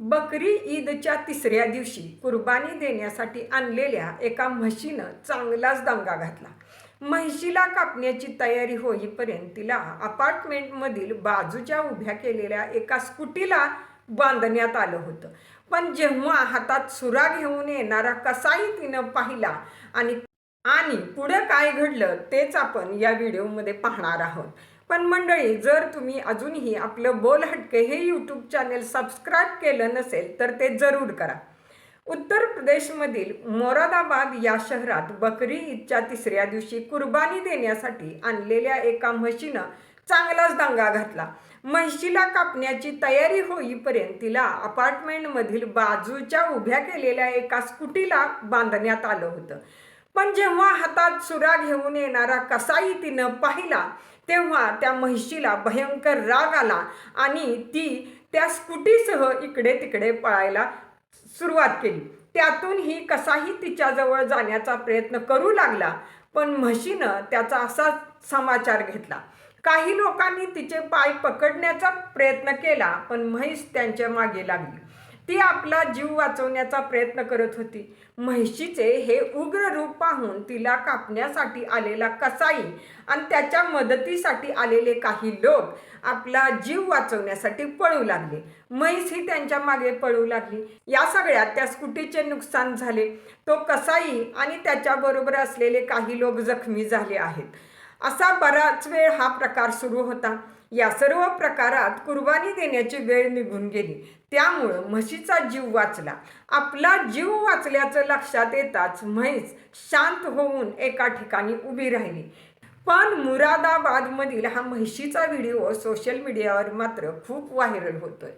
बकरी ईदच्या तिसऱ्या दिवशी कुर्बानी देण्यासाठी आणलेल्या एका म्हशीनं चांगलाच दंगा घातला. म्हशीला कापण्याची तयारी होईपर्यंत तिला अपार्टमेंटमधील बाजूच्या उभ्या केलेल्या एका स्कूटीला बांधण्यात आलं होतं. पण जेव्हा हातात सुरा घेऊन येणारा कसाही तिनं पाहिला आणि आणि पुढं काय घडलं तेच आपण या व्हिडिओमध्ये पाहणार आहोत. पण मंडळी जर तुम्ही अजूनही आपलं बोल हटके हे यूट्यूब चॅनेल सबस्क्राईब केलं नसेल तर ते जरूर करा. उत्तर प्रदेशमधील मोरादाबाद या शहरात बकरी ईदच्या तिसऱ्या दिवशी कुर्बानी देण्यासाठी आणलेल्या एका म्हशीनं चांगलाच दंगा घातला. म्हशीला कापण्याची तयारी होईपर्यंत तिला अपार्टमेंटमधील बाजूच्या उभ्या केलेल्या एका स्कूटीला बांधण्यात आलं होतं. पण जेव्हा हातात सुरा घेऊन येणारा कसाई तिनं पाहिला तेव्हा त्या म्हशीला भयंकर राग आला आणि ती त्या स्कूटीसह इकडे तिकडे पळायला सुरुवात केली. त्यातून ही कसाही तिच्याजवळ जाण्याचा प्रयत्न करू लागला पण म्हशीनं त्याचा असा समाचार घेतला. काही लोकांनी तिचे पाय पकडण्याचा प्रयत्न केला पण म्हैस त्यांच्या मागे लागली. ती आपला जीव वाचवण्याचा प्रयत्न करत होती. म्हैशीचे हे उग्र रूप पाहून तिला कापण्यासाठी आलेला कसाई आणि त्याच्या मदतीसाठी आलेले काही लोक आपला जीव वाचवण्यासाठी पळू लागले. म्हैस ही त्यांच्या मागे पळू लागली. या सगळ्यात त्या स्कूटीचे नुकसान झाले. तो कसाई आणि त्याच्याबरोबर असलेले काही लोक जखमी झाले आहेत. असा बराच वेळ हा प्रकार सुरू होता. या सर्व प्रकारात कुर्बानी देण्याची वेळ निघून गेली. त्यामुळं म्हशीचा जीव वाचला. आपला जीव वाचल्याचं लक्षात येताच म्हैस शांत होऊन एका ठिकाणी उभी राहिली. पण मुरादाबादमधील हा म्हशीचा व्हिडिओ सोशल मीडियावर मात्र खूप व्हायरल होतोय.